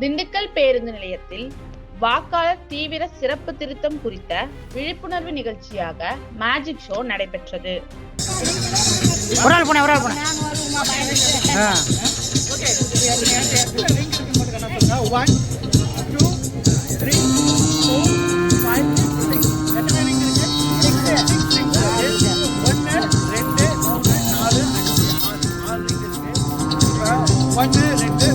திண்டுக்கல் பேருந்து நிலையத்தில் வாக்காளர் தீவிர சிறப்பு திருத்தம் குறித்த விழிப்புணர்வு நிகழ்ச்சியாக மேஜிக் ஷோ நடைபெற்றது. ஒன்று ரெண்டு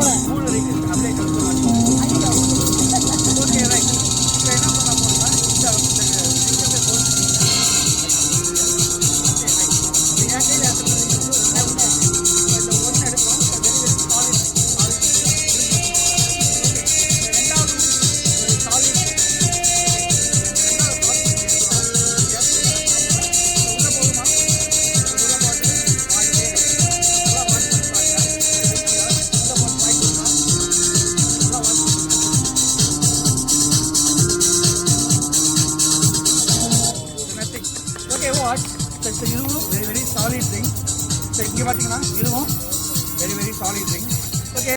Thanks. ஸோ இதுவும் very very solid drink so இங்கே பார்த்தீங்கன்னா இதுவும் வெரி வெரி சாலிட் ட்ரிங்க்